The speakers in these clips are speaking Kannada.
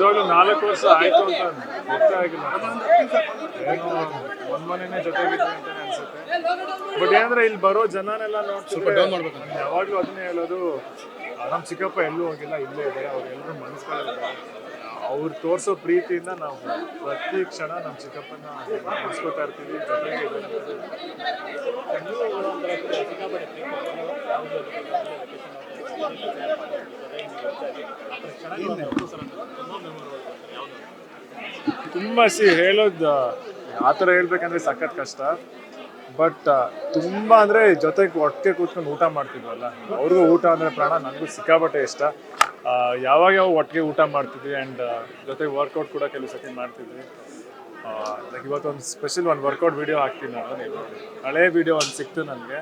ನಿಜವಾಗ್ಲೂ ನಾಲ್ಕು ವರ್ಷ ಆಯ್ತು ಅಂತ ಗೊತ್ತೇ ಆಗಿಲ್ಲ. ಏನೋ ಒಂದ್ ಮನೆನೇ ಜೊತೆಗಿದ್ವಿ ಅಂತಾನೆ ಅನ್ಸುತ್ತೆ. ಬಟ್ ಏನಂದ್ರೆ ಇಲ್ಲಿ ಬರೋ ಜನನೆಲ್ಲ ನೋಡ್ತಿದ್ರೆ ಯಾವಾಗ್ಲೂ ಅದನ್ನೇ ಹೇಳೋದು ನಮ್ಮ ನಮ್ ಚಿಕ್ಕಪ್ಪ ಎಲ್ಲೂ ಹೋಗಿಲ್ಲ ಇಲ್ಲೇ ಇದ್ದಾರೆ ಅವ್ರು ಎಲ್ಲರೂ ಮನಸ್ಕೊಳ್ಳಿದ್ದಾರೆ ಅವ್ರು ತೋರಿಸೋ ಪ್ರೀತಿಯಿಂದ ನಾವು ಪ್ರತಿ ಕ್ಷಣ ನಮ್ಮ ಚಿಕ್ಕಪ್ಪನ ನೆನೆಸ್ಕೊತಾ ಇರ್ತೀವಿ ಜೊತೆಗೆ ಇದ್ದಾರೆ. ತುಂಬಾ ಸಿ ಹೇಳೋದು, ಆ ಥರ ಹೇಳ್ಬೇಕಂದ್ರೆ ಸಖತ್ ಕಷ್ಟ. ಬಟ್ ತುಂಬಾ ಅಂದ್ರೆ ಜೊತೆಗೆ ಒಟ್ಟಿಗೆ ಕೂತ್ಕೊಂಡು ಊಟ ಮಾಡ್ತಿದ್ವಲ್ಲ. ಅವ್ರಿಗೂ ಊಟ ಅಂದ್ರೆ ಪ್ರಾಣ, ನನಗೂ ಸಿಕ್ಕಾಪಟ್ಟೆ ಇಷ್ಟ. ಯಾವಾಗ ಯಾವಾಗ ಒಟ್ಟಿಗೆ ಊಟ ಮಾಡ್ತಿದ್ವಿ ಆ್ಯಂಡ್ ಜೊತೆಗೆ ವರ್ಕೌಟ್ ಕೂಡ ಕೆಲವು ಸತಿ ಮಾಡ್ತಿದ್ವಿ. ಲೈಕ್ ಇವತ್ತೊಂದು ಸ್ಪೆಷಲ್ ಒಂದು ವರ್ಕೌಟ್ ವಿಡಿಯೋ ಹಾಕ್ತೀನಿ ನಾನು. ಹಳೆ ವಿಡಿಯೋ ಒಂದು ಸಿಕ್ತು ನನಗೆ.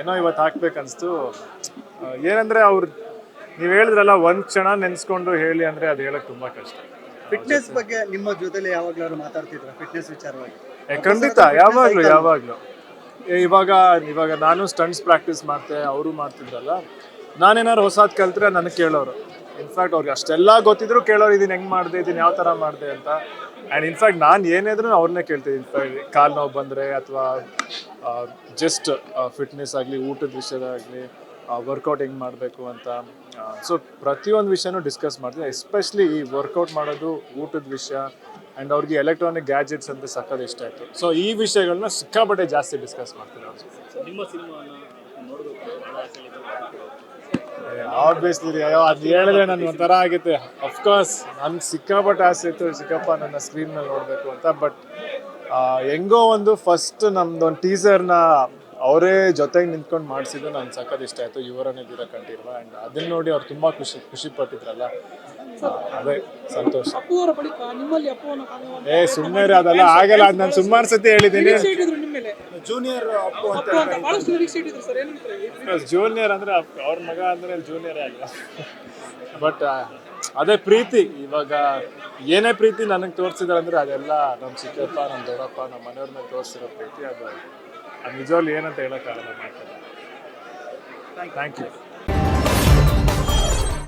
ಏನೋ ಇವತ್ತು ಹಾಕ್ಬೇಕನ್ನಿಸ್ತು ಏನಂದರೆ ಅವ್ರು ನೀವು ಹೇಳಿದ್ರಲ್ಲ ಒಂದು ಕ್ಷಣ ನೆನೆಸ್ಕೊಂಡು ಹೇಳಿ ಅಂದ್ರೆ ಅದು ಹೇಳಕ್ ತುಂಬಾ ಕಷ್ಟ. ಫಿಟ್ನೆಸ್ ಬಗ್ಗೆ ನಿಮ್ಮ ಜೊತೆಲಿ ಯಾವಾಗ್ಲಾದ್ರು ಮಾತಾಡ್ತಿದ್ರ? ಫಿಟ್ನೆಸ್ ವಿಚಾರವಾಗಿ? ಏ, ಖಂಡಿತ ಯಾವಾಗ್ಲೂ ಯಾವಾಗ್ಲೂ. ಇವಾಗ ಇವಾಗ ನಾನು ಸ್ಟಂಟ್ಸ್ ಪ್ರಾಕ್ಟೀಸ್ ಮಾಡ್ತೆ ಅವರು ಮಾಡ್ತಿದ್ರಲ್ಲ ನಾನೇನಾರು ಹೊಸಾದ್ ಕಲ್ತ್ರೆ ನನಗೆ ಕೇಳೋರು. ಇನ್ಫ್ಯಾಕ್ಟ್ ಅವ್ರಿಗೆ ಅಷ್ಟೆಲ್ಲ ಗೊತ್ತಿದ್ರು ಕೇಳೋರು ಇದನ್ನ ಹೆಂಗ್ ಮಾಡಿದೆ ಇದನ್ನ ಯಾವ ತರ ಮಾಡಿದೆ ಅಂತ. ಆ್ಯಂಡ್ ಇನ್ಫ್ಯಾಕ್ಟ್ ನಾನು ಏನಿದ್ರು ಅವ್ರನ್ನೇ ಕೇಳ್ತೀನಿ ಇನ್ಫ್ಯಾಕ್ಟ್ ಕಾಲು ನೋವು ಬಂದರೆ ಅಥವಾ ಜಸ್ಟ್ ಫಿಟ್ನೆಸ್ ಆಗಲಿ ಊಟದ ವಿಷಯದಾಗಲಿ ವರ್ಕೌಟ್ ಹೆಂಗೆ ಮಾಡಬೇಕು ಅಂತ ಸೊ ಪ್ರತಿಯೊಂದು ವಿಷಯನೂ ಡಿಸ್ಕಸ್ ಮಾಡ್ತೀವಿ. ಎಸ್ಪೆಷಲಿ ಈ ವರ್ಕೌಟ್ ಮಾಡೋದು ಊಟದ ವಿಷಯ ಆ್ಯಂಡ್ ಅವ್ರಿಗೆ ಎಲೆಕ್ಟ್ರಾನಿಕ್ ಗ್ಯಾಜೆಟ್ಸ್ ಅಂತ ಸಕ್ಕದ ಇಷ್ಟ ಆಯಿತು. ಸೊ ಈ ವಿಷಯಗಳನ್ನ ಸಿಕ್ಕಾಪಟ್ಟೆ ಜಾಸ್ತಿ ಡಿಸ್ಕಸ್ ಮಾಡ್ತೀವಿ ಆಬ್ವಿಯಸ್ಲಿ ಅಯ್ಯೋ ಅದು ಹೇಳಿದ್ರೆ ನನ್ನ ಒಂಥರ ಆಗುತ್ತೆ. ಅಫ್ಕೋರ್ಸ್ ನನ್ಗೆ ಸಿಕ್ಕಾಪಟ್ಟೆ ಆಸೆ ಇತ್ತು. ಸಿಕ್ಕಪ್ಪ ನನ್ನ ಸ್ಕ್ರೀನ್ ಮೇಲೆ ನೋಡಬೇಕು ಅಂತ. ಬಟ್ ಹೆಂಗೋ ಒಂದು ಫಸ್ಟ್ ನಮ್ದೊಂದು ಟೀಸರ್ನ ಅವರೇ ಜೊತೆಗೆ ನಿಂತ್ಕೊಂಡು ಮಾಡಿಸಿದ್ದು ನಾನು ಸಖತ್ ಇಷ್ಟ ಆಯಿತು. ಇವರನ್ನೇ ದೂರ ಕಂಡಿರುವ. ಆ್ಯಂಡ್ ಅದನ್ನ ನೋಡಿ ಅವ್ರು ತುಂಬ ಖುಷಿ ಖುಷಿ ಪಟ್ಟಿದ್ರಲ್ಲ. ಅದೇ ಸಂತೋಷ. ಏ ಸುಮ್ಮನೆ ಅದಲ್ಲ ಆಗಲ್ಲ. ಅದು ನಾನು ಸುಮಾರು ಸತಿ ಹೇಳಿದ್ದೀನಿ ಜೂನಿಯರ್ ಅಪ್ಪು ಅಂತ ಅಪ್ಪು ಅಂತ ಬಹಳಷ್ಟು ನಿರೀಕ್ಷೆ ಇಟ್ಟಿದ್ರು ಸರ್. ಏನು ಜೂನಿಯರ್ ಅಂದ್ರೆ ಅವ್ರ ಮಗ ಅಂದ್ರೆ ಜೂನಿಯರ್ ಆಗಿಲ್ಲ ಬಟ್ ಅದೇ ಪ್ರೀತಿ. ಇವಾಗ ಏನೇ ಪ್ರೀತಿ ನನಗೆ ತೋರಿಸಿದಾರೆ ಅಂದ್ರೆ ಅದೆಲ್ಲ ನಮ್ಮ ಚಿಕ್ಕಪ್ಪ ನಮ್ಮ ದೊಡ್ಡಪ್ಪ ನಮ್ಮ ಮನೆಯವ್ರ ಮೇಲೆ ತೋರಿಸಿರೋ ಪ್ರೀತಿ ಅದು. ಅದು ನಿಜವಾಗ್ಲೂ ಏನಂತ ಹೇಳೋಕ್ಕಾಗಲ್ಲ ಮಾಡ್ತಾರೆ ಥ್ಯಾಂಕ್ ಯು